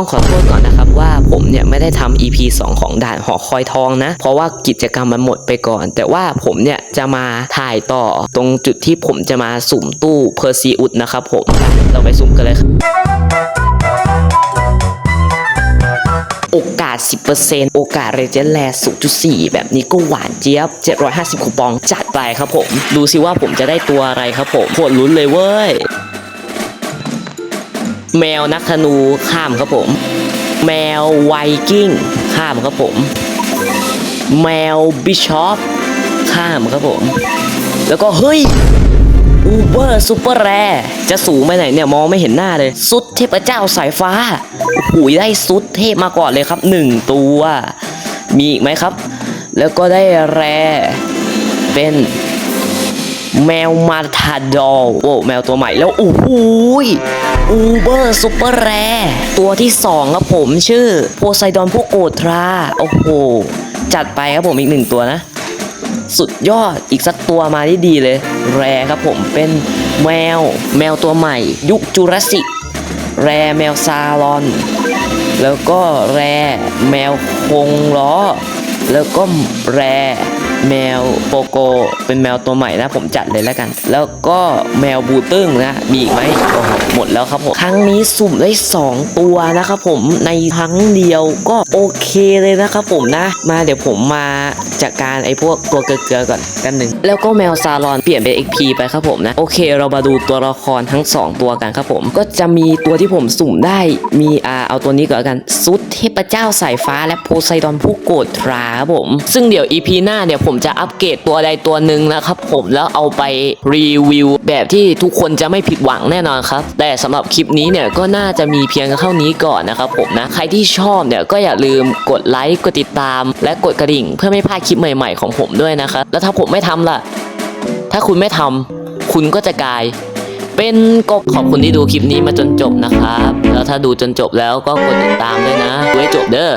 ต้องขอโทษก่อนนะครับว่าผมเนี่ยไม่ได้ทำ EP 2 ของด่านหอคอยทองนะ เพราะว่ากิจกรรมมันหมดไปก่อน แต่ว่าผมเนี่ยจะมาถ่ายต่อตรงจุดที่ผมจะมาสุ่มตู้เพอร์ซีอุดนะครับผมเราไปสุ่มกันเลยครับโอกาส 10%โอกาสเรเจนแล0.4 แบบนี้ก็หวานเจี๊ยบ 750คูปองจัดไปครับผม ดูสิว่าผมจะได้ตัวอะไรครับผมโคตรลุ้นเลยเว้ย แมวนักธนูข้ามครับผม แมวไวกิ้งข้ามครับผม แมวบิชอปข้ามครับผม แล้วก็เฮ้ยอูเบอร์ซูเปอร์แรจะสูงไปไหนเนี่ย มองไม่เห็นหน้าเลย สุดเทพเจ้าสายฟ้าโอ้โหได้สุดเทพมาก่อนเลยครับหนึ่งตัว มีอีกไหมครับ แล้วก็ได้แรเป็น แมวมาทาดอลโอ้แมวตัวใหม่แล้วโอ้โหอูเบอร์ซูเปอร์แรตัวที่สองครับผมชื่อโพไซดอนพวกโกทราโอ้โหจัดไปครับผมอีกหนึ่งตัวนะ สุดยอดอีกสักตัวมาที่ดีเลย แรครับผมเป็นแมว แมวตัวใหม่ ยุคจูราสสิกแรแมวซาลอน แล้วก็แรแมวคงล้อ แล้วก็แร แมวโปโกเป็นแมวตัวใหม่นะผมจัดเลยแล้วกัน แล้วก็แมวบูตึ้งนะมีอีกไหมหมดแล้วครับผมครั้งนี้สุ่มได้ 2 ตัวนะครับผมในครั้งเดียวก็โอเคเลยนะครับผมนะ มาเดี๋ยวผมมาจัดการไอ้พวกตัวเกลือก่อนกันหนึ่งแล้วก็แมวซาลอนเปลี่ยนเป็น XP ไปครับผมนะโอเค เรามาดูตัวละครทั้ง 2 ตัวกันครับผม ก็จะมีตัวที่ผมสุ่มได้มีอ่าเอาตัวนี้ก่อนกันซุดเทพเจ้าสายฟ้าและโพไซดอนผู้โกรธราครับผม ซึ่งเดี๋ยว EP หน้าเนี่ยผมจะอัปเกรดตัวใดตัวหนึ่งนะครับผมแล้วเอาไปรีวิวแบบที่ทุกคนจะไม่ผิดหวังแน่นอนครับ แต่สำหรับคลิปนี้เนี่ยก็น่าจะมีเพียงเท่านี้ก่อนนะครับผมนะ ใครที่ชอบเนี่ยก็อย่าลืมกดไลค์กดติดตาม และกดกระดิ่ง เพื่อไม่พลาดคลิปใหม่ๆของผมด้วยนะครับแล้วถ้าผมไม่ทำล่ะ ถ้าคุณไม่ทำคุณก็จะกลายเป็นกบขอบคุณที่ดูคลิปนี้มาจนจบนะครับ แล้วถ้าดูจนจบแล้วก็กดติดตามด้วยนะดูให้จบเด้อ